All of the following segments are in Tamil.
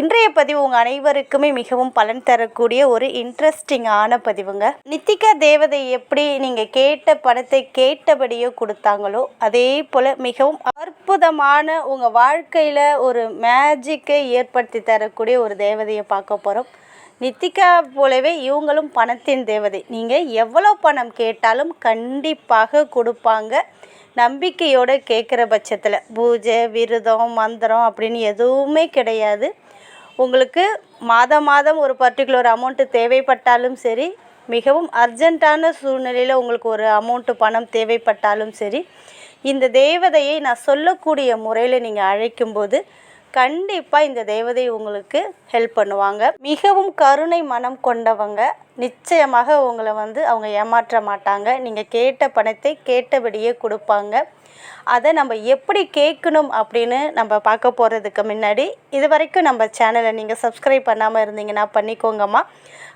இன்றைய பதிவு உங்கள் அனைவருக்குமே மிகவும் பலன் தரக்கூடிய ஒரு இன்ட்ரெஸ்டிங்கான பதிவுங்க. நித்திகா தேவதை எப்படி நீங்கள் கேட்ட பணத்தை கேட்டபடியோ கொடுத்தாங்களோ அதே போல் மிகவும் அற்புதமான உங்கள் வாழ்க்கையில் ஒரு மேஜிக்கை ஏற்படுத்தி தரக்கூடிய ஒரு தேவதையை பார்க்க போகிறோம் நித்திகா போலவே இவங்களும் பணத்தின் தேவதை. நீங்கள் எவ்வளோ பணம் கேட்டாலும் கண்டிப்பாக கொடுப்பாங்க. நம்பிக்கையோடு கேட்குற பட்சத்தில். பூஜை விரதம் மந்திரம் அப்படின்னு எதுவுமே கிடையாது. உங்களுக்கு மாதம் மாதம் ஒரு பர்டிகுலர் அமௌண்ட்டு தேவைப்பட்டாலும் சரி மிகவும் அர்ஜென்ட்டான சூழ்நிலையில் உங்களுக்கு ஒரு அமௌண்ட்டு பணம் தேவைப்பட்டாலும் சரி இந்த தேவதையை நான் சொல்லக்கூடிய முறையில் நீங்கள் அழைக்கும்போது கண்டிப்பாக இந்த தேவதை உங்களுக்கு ஹெல்ப் பண்ணுவாங்க. மிகவும் கருணை மனம் கொண்டவங்க நிச்சயமாக உங்களை வந்து அவங்க ஏமாற்ற மாட்டாங்க. நீங்கள் கேட்ட பணத்தை கேட்டபடியே கொடுப்பாங்க. அதை நம்ம எப்படி கேட்கணும் அப்படின்னு நம்ம பார்க்க போகிறதுக்கு முன்னாடி இது வரைக்கும் நம்ம சேனலை நீங்கள் சப்ஸ்கிரைப் பண்ணாமல் இருந்தீங்கன்னா பண்ணிக்கோங்கம்மா.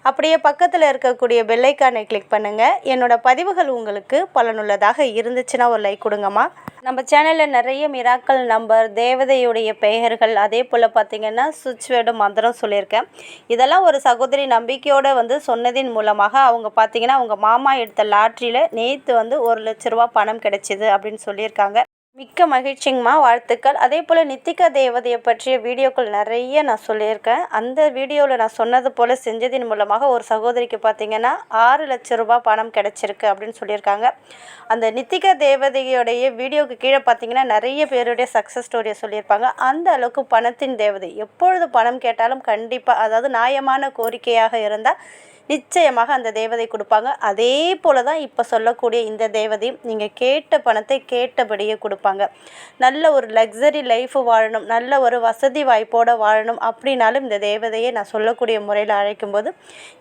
அப்படியே பக்கத்தில் இருக்கக்கூடிய பெல்லைக்கானை கிளிக் பண்ணுங்கள் என்னோடய பதிவுகள் உங்களுக்கு பலனுள்ளதாக இருந்துச்சுன்னா ஒரு லைக் கொடுங்கம்மா. நம்ம சேனலில் நிறைய மிராக்கள் நம்பர் தேவதையுடைய பெயர்கள் அதே போல் பார்த்திங்கன்னா சுவிட்ச் வேர்டு மந்திரம் சொல்லியிருக்கேன். இதெல்லாம் ஒரு சகோதரி நம்பிக்கையோடு வந்து சொன்னதின் மூலமாக அவங்க பார்த்திங்கன்னா அவங்க மாமா எடுத்த லாட்ரியில் நேற்று வந்து ஒரு லட்ச ரூபா பணம் கிடைச்சிது அப்படின்னு சொல்லி சொல்லியிருக்காங்க. மிக்க மகிழ்ச்சிங்கம்மா வாழ்த்துக்கள். அதே போல் நித்திகா தேவதையை பற்றிய வீடியோக்கள் நிறைய நான் சொல்லியிருக்கேன். அந்த வீடியோவில் நான் சொன்னது போல் செஞ்சதின் மூலமாக ஒரு சகோதரிக்கு பார்த்தீங்கன்னா ஆறு லட்ச ரூபாய் பணம் கிடைச்சிருக்கு அப்படின்னு சொல்லியிருக்காங்க. அந்த நித்திகா தேவதையோடைய வீடியோக்கு கீழே பார்த்தீங்கன்னா நிறைய பேருடைய சக்ஸஸ் ஸ்டோரியை சொல்லியிருப்பாங்க. அந்த அளவுக்கு பணத்தின் தேவதை. எப்பொழுது பணம் கேட்டாலும் கண்டிப்பாக அதாவது நியாயமான கோரிக்கையாக இருந்தால் நிச்சயமாக அந்த தேவதை கொடுப்பாங்க. அதே போல் தான் இப்போ சொல்லக்கூடிய இந்த தேவதையும் நீங்கள் கேட்ட பணத்தை கேட்டபடியே கொடுப்பாங்க. நல்ல ஒரு லக்ஸரி லைஃப் வாழணும் நல்ல ஒரு வசதி வாய்ப்போடு வாழணும் அப்படின்னாலும் இந்த தேவதையை நான் சொல்லக்கூடிய முறையில் அழைக்கும்போது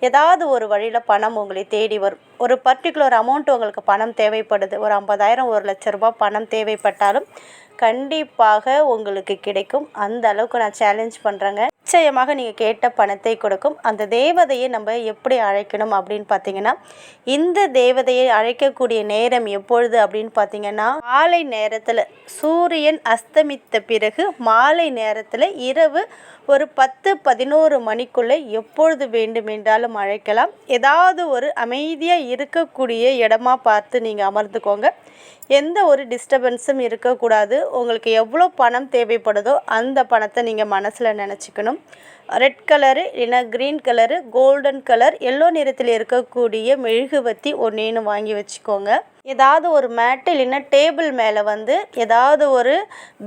ஏதாவது ஒரு வழியில் பணம் உங்களை தேடி வரும். ஒரு பர்டிகுலர் அமௌண்ட் உங்களுக்கு பணம் தேவைப்படுது. ஒரு ஐம்பதாயிரம் ஒரு லட்ச ரூபாய் பணம் தேவைப்பட்டாலும் கண்டிப்பாக உங்களுக்கு கிடைக்கும். அந்த அளவுக்கு நான் சேலஞ்ச் பண்ணுறேங்க நிச்சயமாக நீங்கள் கேட்ட பணத்தை கொடுக்கும். அந்த தேவதையை நம்ம எப்படி அழைக்கணும் அப்படின்னு பார்த்தீங்கன்னா இந்த தேவதையை அழைக்கக்கூடிய நேரம் எப்பொழுது அப்படின்னு பார்த்தீங்கன்னா மாலை நேரத்தில் சூரியன் அஸ்தமித்த பிறகு மாலை நேரத்தில் இரவு ஒரு பத்து பதினோரு மணிக்குள்ளே எப்பொழுது வேண்டுமென்றாலும் அழைக்கலாம். ஏதாவது ஒரு அமைதியாக இருக்கக்கூடிய இடமா பார்த்து நீங்கள் அமர்ந்துக்கோங்க. எந்த ஒரு டிஸ்டர்பன்ஸும் இருக்கக்கூடாது. உங்களுக்கு எவ்வளோ பணம் தேவைப்படுதோ அந்த பணத்தை நீங்கள் மனசில் நினச்சிக்கணும். ரெட் கலரு இல்லைன்னா green colour golden colour yellow நிறத்தில் இருக்கக்கூடிய மெழுகுவத்தி ஒன்றேன்னு வாங்கி வச்சுக்கோங்க. ஏதாவது ஒரு மேட்டு இல்லைன்னா டேபிள் மேலே வந்து ஏதாவது ஒரு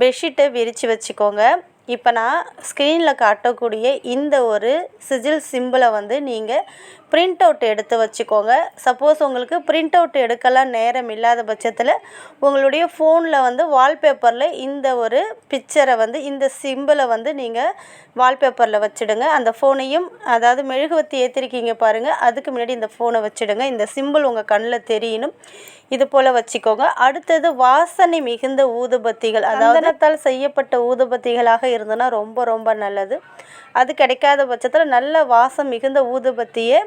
பெட்ஷீட்டை விரித்து வச்சுக்கோங்க. இப்போ நான் ஸ்க்ரீனில் காட்டக்கூடிய இந்த ஒரு சிஜில் சிம்பிளை வந்து நீங்கள் பிரிண்ட் அவுட் எடுத்து வச்சுக்கோங்க. சப்போஸ் உங்களுக்கு பிரிண்ட் அவுட் எடுக்கலாம் நேரம் இல்லாத பட்சத்தில் உங்களுடைய ஃபோனில் வந்து வால்பேப்பரில் இந்த ஒரு பிக்சரை வந்து இந்த சிம்பிளை வந்து நீங்கள் வால்பேப்பரில் வச்சுடுங்க. அந்த ஃபோனையும் அதாவது மெழுகுவத்தி ஏற்றிருக்கீங்க பாருங்கள் அதுக்கு முன்னாடி இந்த ஃபோனை வச்சுடுங்க. இந்த சிம்பிள் உங்கள் கண்ணில் தெரியணும். இது போல் வச்சுக்கோங்க. அடுத்தது வாசனை மிகுந்த ஊதுபத்திகள். அதாவது செய்யப்பட்ட ஊதுபத்திகளாக இருந்ததுன்னா ரொம்ப ரொம்ப நல்லது. அது கிடைக்காத பட்சத்தில் நல்ல வாசம் மிகுந்த ஊதுபத்தியை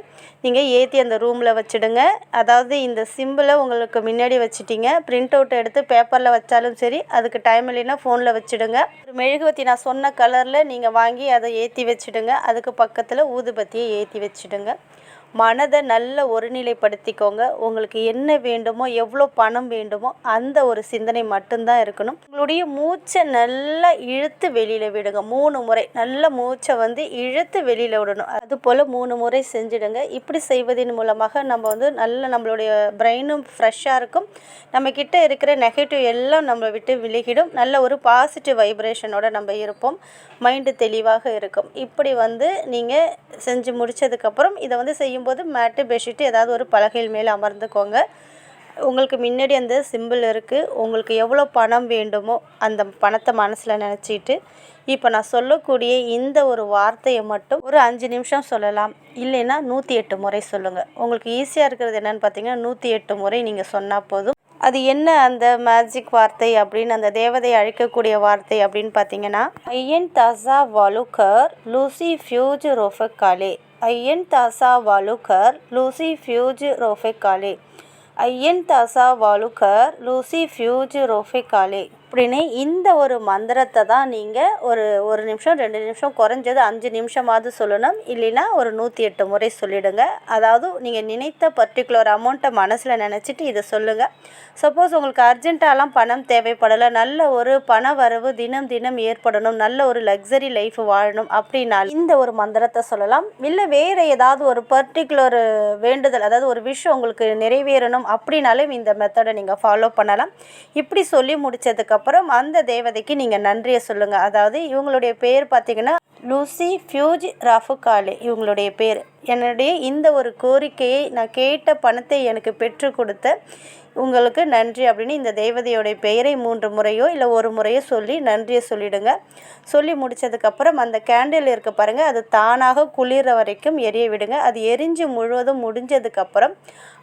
நீங்கள் ஏற்றி அந்த ரூமில் வச்சுடுங்க. அதாவது இந்த சிம்பிளை உங்களுக்கு முன்னாடி வச்சுட்டிங்க. பிரிண்ட் அவுட் எடுத்து பேப்பரில் வச்சாலும் சரி அதுக்கு டைம் இல்லைன்னா ஃபோனில் வச்சுடுங்க. ஒரு மெழுகுவத்தி நான் சொன்ன கலரில் நீங்கள் வாங்கி அதை ஏற்றி வச்சுடுங்க. அதுக்கு பக்கத்தில் ஊதுபத்தியை ஏற்றி வச்சுடுங்க. மனதை நல்ல ஒருநிலைப்படுத்திக்கோங்க. உங்களுக்கு என்ன வேண்டுமோ எவ்வளோ பணம் வேண்டுமோ அந்த ஒரு சிந்தனை மட்டும்தான் இருக்கணும். உங்களுடைய மூச்சை நல்லா இழுத்து வெளியில் விடுங்க. மூணு முறை நல்ல மூச்சை வந்து இழுத்து வெளியில் விடணும். அது போல் மூணு முறை செஞ்சுடுங்க. இப்படி செய்வதன் மூலமாக நம்ம வந்து நல்ல நம்மளுடைய பிரெயினும் ஃப்ரெஷ்ஷாக இருக்கும். நம்மக்கிட்ட இருக்கிற நெகட்டிவ் எல்லாம் நம்ம விட்டு விலகிடும். நல்ல ஒரு பாசிட்டிவ் வைப்ரேஷனோட நம்ம இருப்போம். மைண்டு தெளிவாக இருக்கும். இப்படி வந்து நீங்கள் செஞ்சு முடித்ததுக்கப்புறம் இதை வந்து செய்யும் போது மேட்டு பெட்ஷீட்டு ஏதாவது ஒரு பலகையில் மேலே அமர்ந்துக்கோங்க. உங்களுக்கு முன்னாடி அந்த சிம்பிள் இருக்குது உங்களுக்கு எவ்வளோ பணம் வேண்டுமோ அந்த பணத்தை மனசில் நினச்சிட்டு இப்போ நான் சொல்லக்கூடிய இந்த ஒரு வார்த்தையை மட்டும் ஒரு அஞ்சு நிமிஷம் சொல்லலாம். இல்லைன்னா நூற்றி எட்டு முறை சொல்லுங்கள் உங்களுக்கு ஈஸியாக இருக்கிறது என்னென்னு பார்த்தீங்கன்னா நூற்றி எட்டு முறை நீங்கள் சொன்னால் போதும். அது என்ன அந்த மேஜிக் வார்த்தை அப்படின்னு அந்த தேவதையை அழைக்கக்கூடிய வார்த்தை அப்படின்னு பார்த்தீங்கன்னா ஐயன் தசா வாலுகர் லூசி ஃபியூஜ் ரோஃபக்காலே. ஐயன் தாசா வாலுகர் லூசி ஃபியூஜ் ரோஃபெக்காலே. ஐயன் தாசா வாலுகர் லூசி ஃபியூஜ் ரோஃபெக்காலே. அப்படின்னு இந்த ஒரு மந்திரத்தை தான் நீங்கள் ஒரு ஒரு நிமிஷம் ரெண்டு நிமிஷம் குறைஞ்சது அஞ்சு நிமிஷமாவது சொல்லணும். இல்லைன்னா ஒரு நூற்றி எட்டு முறை சொல்லிவிடுங்க அதாவது நீங்கள் நினைத்த பர்டிகுலர் அமௌண்ட்டை மனசில் நினச்சிட்டு இதை சொல்லுங்கள் சப்போஸ் உங்களுக்கு அர்ஜென்ட்டாலாம் பணம் தேவைப்படலை. நல்ல ஒரு பண வரவு தினம் தினம் ஏற்படணும். நல்ல ஒரு லக்ஸரி லைஃப் வாழணும் அப்படின்னா இந்த ஒரு மந்திரத்தை சொல்லலாம். இல்லை வேறு ஏதாவது ஒரு பர்டிகுலர் வேண்டுதல் அதாவது ஒரு விஷயம் உங்களுக்கு நிறைவேறணும் அப்படின்னாலும் இந்த மெத்தடை நீங்கள் ஃபாலோ பண்ணலாம். இப்படி சொல்லி அப்புறம் அந்த தேவதைக்கு நீங்கள் நன்றியை சொல்லுங்கள் அதாவது இவங்களுடைய பேர் பார்த்தீங்கன்னா லூசி ஃபியூஜ் ரஃபுகாலே இவங்களுடைய பேர். என்னுடைய இந்த ஒரு கோரிக்கையை நான் கேட்ட பணத்தை எனக்கு பெற்று கொடுத்த உங்களுக்கு நன்றி அப்படின்னு இந்த தேவதையோடைய பெயரை மூன்று முறையோ இல்லை ஒரு முறையோ சொல்லி நன்றியை சொல்லிவிடுங்க சொல்லி முடிச்சதுக்கப்புறம் அந்த கேண்டில் இருக்க பாருங்கள் அது தானாக குளிர வரைக்கும் எரிய விடுங்க. அது எரிஞ்சு முழுவதும் முடிஞ்சதுக்கப்புறம்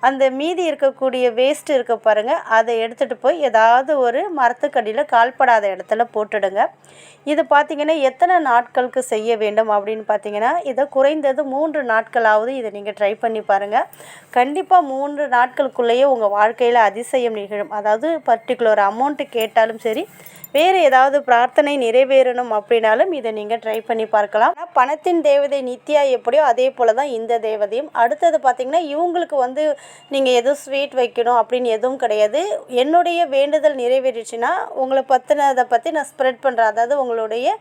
அந்த மீதி இருக்கக்கூடிய வேஸ்ட் இருக்க பாருங்கள் அதை எடுத்துகிட்டு போய் ஏதாவது ஒரு மரத்துக்கடியில் கால்படாத இடத்துல போட்டுடுங்க. இது பார்த்திங்கன்னா எத்தனை நாட்களுக்கு செய்ய வேண்டும் அப்படின்னு பார்த்தீங்கன்னா இதை குறைந்தது மூன்று நாட்களாவது இதை நீங்கள் ட்ரை பண்ணி பாருங்கள் கண்டிப்பாக மூன்று நாட்களுக்குள்ளேயே உங்கள் வாழ்க்கையில் அதிசயம் நிகழும். அதாவது பர்டிகுலர் அமௌண்ட்டு கேட்டாலும் சரி வேறு ஏதாவது பிரார்த்தனை நிறைவேறணும் அப்படின்னாலும் இதை நீங்கள் ட்ரை பண்ணி பார்க்கலாம். பணத்தின் தேவதை நித்யா எப்படியோ அதே போல் தான் இந்த தேவதையும். அடுத்தது பார்த்திங்கன்னா இவங்களுக்கு வந்து நீங்கள் எதுவும் ஸ்வீட் வைக்கணும் அப்படின்னு எதுவும் கிடையாது. என்னுடைய வேண்டுதல் நிறைவேறிச்சுன்னா உங்களை பற்றினதை பற்றி நான் ஸ்ப்ரெட் பண்ணுறேன் அதாவது உங்களுடைய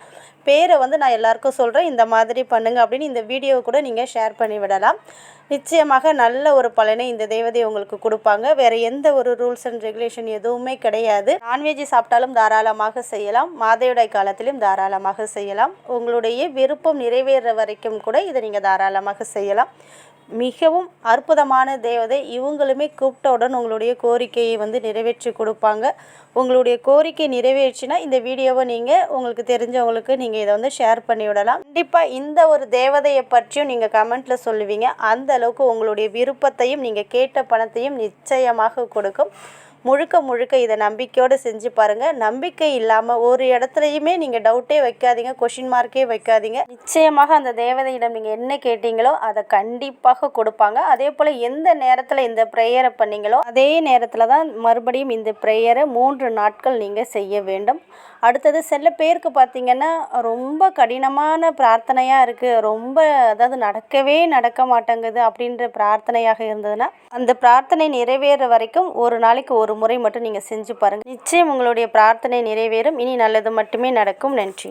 பேரை வந்து நான் எல்லாருக்கும் சொல்கிறேன் இந்த மாதிரி பண்ணுங்கள் அப்படின்னு இந்த வீடியோவை கூட நீங்கள் ஷேர் பண்ணி விடலாம். நிச்சயமாக நல்ல ஒரு பலனை இந்த தேவதை உங்களுக்கு கொடுப்பாங்க. வேறு எந்த ஒரு ரூல்ஸ் அண்ட் ரெகுலேஷன் எதுவுமே கிடையாது. நான்வெஜ் சாப்பிட்டாலும் தாராளமாக செய்யலாம். மாதவிடாய் காலத்திலும் தாராளமாக செய்யலாம். உங்களுடைய விருப்பம் நிறைவேற வரைக்கும் கூட இதை நீங்கள் தாராளமாக செய்யலாம். மிகவும் அற்புதமான தேவதை. இவங்களுமே கூப்பிட்டவுடன் உங்களுடைய கோரிக்கையை வந்து நிறைவேற்றி கொடுப்பாங்க. உங்களுடைய கோரிக்கை நிறைவேற்றினா இந்த வீடியோவை நீங்கள் உங்களுக்கு தெரிஞ்சவங்களுக்கு நீங்கள் இதை வந்து ஷேர் பண்ணி விடலாம். கண்டிப்பாக இந்த ஒரு தேவதையை பற்றியும் நீங்கள் கமெண்ட்டில் சொல்லுவீங்க. அந்த அளவுக்கு உங்களுடைய விருப்பத்தையும் நீங்கள் கேட்ட பணத்தையும் நிச்சயமாக கொடுக்கும். முழுக்க முழுக்க இதை நம்பிக்கையோடு செஞ்சு பாருங்கள் நம்பிக்கை இல்லாமல் ஒரு இடத்துலையுமே நீங்கள் டவுட்டே வைக்காதீங்க கொஷின் மார்க்கே வைக்காதீங்க. நிச்சயமாக அந்த தேவதையிடம் நீங்கள் என்ன கேட்டீங்களோ அதை கண்டிப்பாக கொடுப்பாங்க. அதே போல் எந்த நேரத்தில் இந்த ப்ரேயரை பண்ணீங்களோ அதே நேரத்தில் தான் மறுபடியும் இந்த ப்ரேயரை மூன்று நாட்கள் நீங்கள் செய்ய வேண்டும். அடுத்தது சில பேருக்கு பார்த்தீங்கன்னா ரொம்ப கடினமான பிரார்த்தனையாக இருக்குது ரொம்ப அதாவது நடக்கவே நடக்க மாட்டேங்குது அப்படின்ற பிரார்த்தனையாக இருந்ததுன்னா அந்த பிரார்த்தனை நிறைவேற வரைக்கும் ஒரு நாளைக்கு ஒரு முறை மட்டும் நீங்கள் செஞ்சு பாருங்கள் நிச்சயம் உங்களுடைய பிரார்த்தனை நிறைவேறும். இனி நல்லது மட்டுமே நடக்கும். நன்றி.